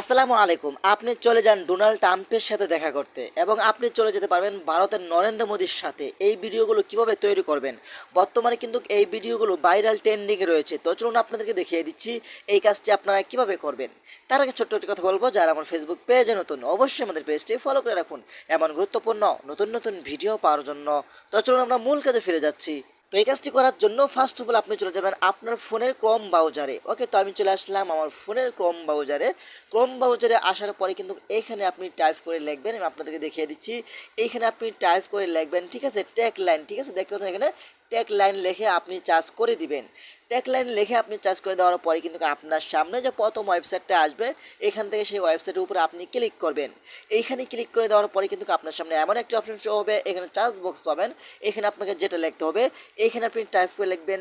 আসসালামু আলাইকুম। আপনি চলে যান ডোনাল্ড ট্রাম্পের সাথে দেখা করতে এবং আপনি চলে যেতে পারবেন ভারতের নরেন্দ্র মোদীর সাথে। এই ভিডিওগুলো কীভাবে তৈরি করবেন? বর্তমানে কিন্তু এই ভিডিওগুলো ভাইরাল ট্রেন্ডিংয়ে রয়েছে। তো চলুন আপনাদেরকে দেখিয়ে দিচ্ছি এই কাজটি আপনারা কীভাবে করবেন। তার আগে ছোট্ট একটি কথা বলব, যারা আমার ফেসবুক পেজে নতুন, অবশ্যই আমাদের পেজটি ফলো করে রাখুন। এমন গুরুত্বপূর্ণ, নতুন নতুন ভিডিও পাওয়ার জন্য। তো চলুন আমরা মূল কাজে ফিরে যাচ্ছি। তো এই কাজটি করার জন্য ফার্স্ট অফ অল আপনি চলে যাবেন আপনার ফোনের ক্রোম ব্রাউজারে ওকে তো আমি চলে আসলাম আমার ফোনের ক্রোম ব্রাউজারে ক্রোম ব্রাউজারে আসার পরে কিন্তু এখানে আপনি টাইপ করে লিখবেন, আমি আপনাদেরকে দেখিয়ে দিচ্ছি। এইখানে আপনি টাইপ করে লিখবেন, ঠিক আছে? ট্যাগ লাইন ঠিক আছে? দেখতে পাচ্ছেন এখানে ট্যাগ লাইন লিখে আপনি চার্জ করে দিবেন। ট্যাগ লাইন লিখে আপনি চার্জ করে দেওয়ার পরে কিন্তু আপনার সামনে যে প্রথম ওয়েবসাইটটা আসবে, এখান থেকে সেই ওয়েবসাইটের উপরে আপনি ক্লিক করবেন। এইখানে ক্লিক করে দেওয়ার পরে কিন্তু আপনার সামনে এমন একটি অপশন শো হবে, এখানে চার্জ বক্স পাবেন, এখানে আপনাকে যেটা লিখতে হবে, এইখানে আপনি টাইপ করে লিখবেন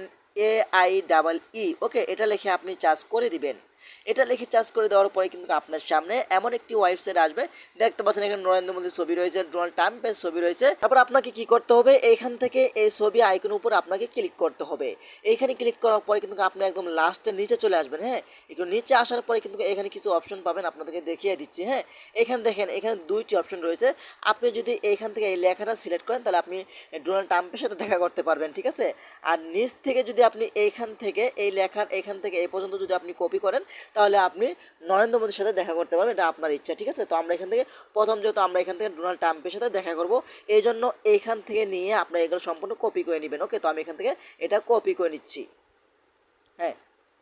এ আই ডাবল ই ওকে এটা লিখে আপনি চার্জ করে দিবেন। এটা লিখে চার্জ করে দেওয়ার পরে কিন্তু আপনার সামনে এমন একটি ওয়েবসাইট আসবে। দেখতে পাচ্ছেন এখানে নরেন্দ্র মোদীর ছবি রয়েছে, ডোনাল্ড ট্রাম্পের ছবি রয়েছে। তারপর আপনাকে কি করতে হবে? এইখান থেকে এই ছবি আইকন উপর আপনাকে ক্লিক করতে হবে। এইখানে ক্লিক করার পরে কিন্তু আপনি একদম লাস্টের নিচে চলে আসবেন হ্যাঁ? একটু নিচে আসার পরে কিন্তু এখানে কিছু অপশন পাবেন, আপনাদেরকে দেখিয়ে দিচ্ছি হ্যাঁ? এখানে দেখেন, এখানে দুইটি অপশন রয়েছে। আপনি যদি এইখান থেকে এই লেখাটা সিলেক্ট করেন, তাহলে আপনি ডোনাল্ড ট্রাম্পের সাথে দেখা করতে পারবেন, ঠিক আছে? আর নিচ থেকে যদি আপনি এইখান থেকে, এই লেখার এখান থেকে এই পর্যন্ত যদি আপনি কপি করেন তাহলে আপনি নরেন্দ্র মোদীর সাথে দেখা করতে পারবেন, এটা আপনার ইচ্ছা, ঠিক আছে? তো আমরা এখান থেকে প্রথম যেহেতু আমরা এখান থেকে ডোনাল্ড ট্রাম্পের সাথে দেখা করব, এই জন্য এইখান থেকে নিয়ে আপনার এগুলো সম্পূর্ণ কপি করে নেবেন ওকে তো আমি এখান থেকে এটা কপি করে নিচ্ছি। হ্যাঁ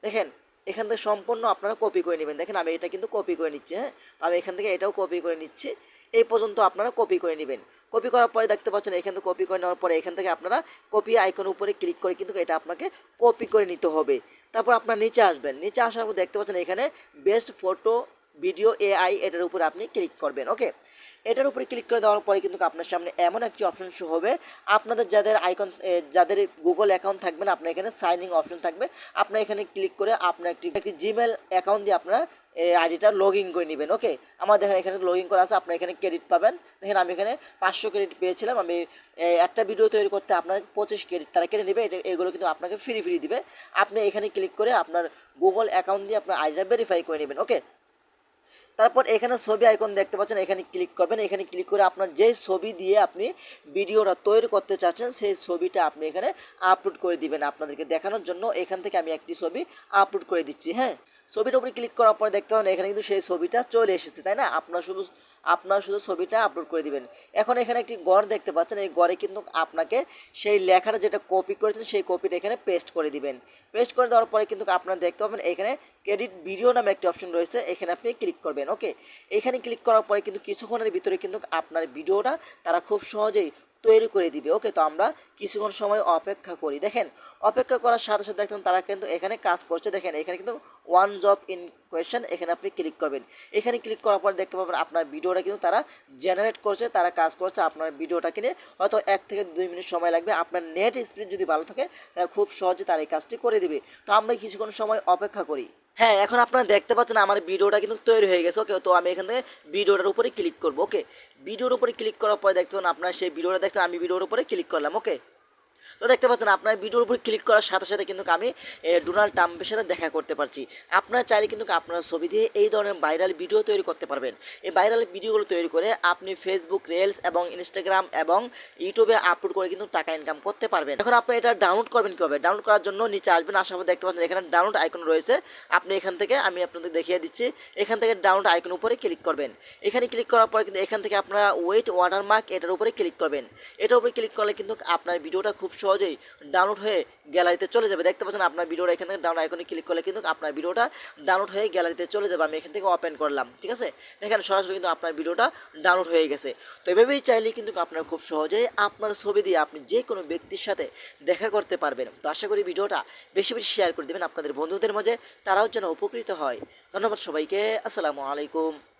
দেখেন, এখান থেকে সম্পূর্ণ আপনারা কপি করে নেবেন। দেখেন, আমি এটা কিন্তু কপি করে নিচ্ছি হ্যাঁ? তো আমি এখান থেকে এটাও কপি করে নিচ্ছি। এই পর্যন্ত আপনারা কপি করে নেবেন। কপি করার পরে দেখতে পাচ্ছেন, এখান থেকে কপি করে নেওয়ার পরে এখান থেকে আপনারা কপি আইকন উপরে ক্লিক করে কিন্তু এটা আপনাকে কপি করে নিতে হবে। তারপর আপনার নিচে আসবেন। নিচে আসার পর দেখতে পাচ্ছেন এখানে বেস্ট ফটো ভিডিও এআই এটার উপরে আপনি ক্লিক করবেন ওকে এটার উপরে ক্লিক করে দেওয়ার পরে কিন্তু আপনার সামনে এমন একটি অপশন শো হবে। আপনাদের যাদের আইকন যাদের গুগল অ্যাকাউন্ট থাকবেন আপনার এখানে সাইন ইন অপশন থাকবে। আপনার এখানে ক্লিক করে আপনার একটি একটি জিমেল অ্যাকাউন্ট দিয়ে আপনারা এই আইডিটা লগ ইন করে নেবেন ওকে আমার দেখেন এখানে লগ ইন করা আছে, আপনার এখানে ক্রেডিট পাবেন। দেখেন আমি এখানে পাঁচশো ক্রেডিট পেয়েছিলাম, আমি একটা ভিডিও তৈরি করতে আপনার পঁচিশ ক্রেডিট তারা কেটে নেবে, এটা, এগুলো কিন্তু আপনাকে ফ্রি ফ্রি দিবে। আপনি এখানে ক্লিক করে আপনার গুগল অ্যাকাউন্ট দিয়ে আপনার আইডিটা ভেরিফাই করে নেবেন ওকে তারপর এখানে ছবি আইকন দেখতে পাচ্ছেন, এখানে ক্লিক করবেন, এখানে ক্লিক করে আপনার যেই ছবি দিয়ে আপনি ভিডিওটা তৈরি করতে চাচ্ছেন, সেই ছবিটা আপনি এখানে আপলোড করে দিবেন আপনাদেরকে দেখানোর জন্য। এখান থেকে আমি একটি ছবি আপলোড করে দিচ্ছি হ্যাঁ? ছবিটার উপরে ক্লিক করার পরে দেখতে পাবেন এখানে কিন্তু সেই ছবিটা চলে এসেছে, তাই না? আপনার শুধু আপনার শুধু ছবিটা আপলোড করে দিবেন। এখন এখানে একটি গড় দেখতে পাচ্ছেন, এই গড়ে কিন্তু আপনাকে সেই লেখাটা যেটা কপি করেছেন, সেই কপিটা এখানে পেস্ট করে দিবেন। পেস্ট করে দেওয়ার পরে কিন্তু আপনারা দেখতে পাবেন, এখানে ক্রেডিট ভিডিও নামে একটি অপশন রয়েছে, এখানে আপনি ক্লিক করবেন ওকে এখানে ক্লিক করার পরে কিন্তু কিছুক্ষণের ভিতরে কিন্তু আপনার ভিডিওটা তারা খুব সহজেই তৈরি করে দিবে ওকে তো আমরা কিছুক্ষণ সময় অপেক্ষা করি। দেখেন, অপেক্ষা করার সাথে সাথে দেখেন তারা কিন্তু এখানে কাজ করছে। দেখেন, এখানে কিন্তু ওয়ান জব ইন কোয়েশন এখানে আপনি ক্লিক করবেন। এখানে ক্লিক করার পর দেখতে পাবেন আপনার ভিডিওটা কিন্তু তারা জেনারেট করছে, তারা কাজ করছে আপনার ভিডিওটা কিনে হয়তো এক থেকে দুই মিনিট সময় লাগবে। আপনার নেট স্পিড যদি ভালো থাকে, তাহলে খুব সহজে তারা এই কাজটি করে দিবে। তো আমরা কিছুক্ষণ সময় অপেক্ষা করি। হ্যাঁ এখন আপনারা দেখতে পাচ্ছেন আমার ভিডিওটা কিন্তু তৈরি হয়ে গেছে ওকে তো আমি এখান থেকে ভিডিওটার উপরে ক্লিক করব ওকে ভিডিওর উপরে ক্লিক করার পরে দেখতে পাবেন আপনার সেই ভিডিওটা দেখতে, আমি ভিডিওর উপরে ক্লিক করলাম ওকে তো দেখতে পাচ্ছেন, আপনার ভিডিওর উপর ক্লিক করার সাথে সাথে কিন্তু আমি ডোনাল্ড ট্রাম্পের সাথে দেখা করতে পারছি। আপনারা চাইলে কিন্তু আপনার ছবি দিয়ে এই ধরনের ভাইরাল ভিডিও তৈরি করতে পারবেন। এই ভাইরাল ভিডিওগুলো তৈরি করে আপনি ফেসবুক রিলস এবং ইনস্টাগ্রাম এবং ইউটিউবে আপলোড করে কিন্তু টাকা ইনকাম করতে পারবেন। এখন আপনি এটা ডাউনলোড করবেন কীভাবে? ডাউনলোড করার জন্য নিচে আসবেন, আসার পর দেখতে পাচ্ছেন এখানে ডাউনলোড আইকন রয়েছে। আপনি এখান থেকে, আমি আপনাদের দেখিয়ে দিচ্ছি, এখান থেকে ডাউনলোড আইকন উপরে ক্লিক করবেন। এখানে ক্লিক করার পরে কিন্তু এখান থেকে আপনারা ওয়েট ওয়াটারমার্ক এটার উপরে ক্লিক করবেন। এটার উপরে ক্লিক করলে কিন্তু আপনার ভিডিওটা খুব সহজেই ডাউনলোড হয়ে গ্যালারিতে চলে যাবে। দেখতে পাচ্ছেন আপনার ভিডিওটা এখান থেকে ডাউনলোড আইকনে ক্লিক করলে কিন্তু আপনার ভিডিওটা ডাউনলোড হয়ে গ্যালারিতে চলে যাবে। আমি এখান থেকে ওপেন করলাম, ঠিক আছে? এখানে সরাসরি কিন্তু আপনার ভিডিওটা ডাউনলোড হয়ে গেছে। তো এভাবেই চাইলে কিন্তু আপনার খুব সহজেই আপনার ছবি দিয়ে আপনি যে কোনো ব্যক্তির সাথে দেখা করতে পারবেন। তো আশা করি ভিডিওটা বেশি বেশি শেয়ার করে দেবেন আপনাদের বন্ধুদের মাঝে, তারাও যেন উপকৃত হয়। ধন্যবাদ সবাইকে। আসসালামু আলাইকুম।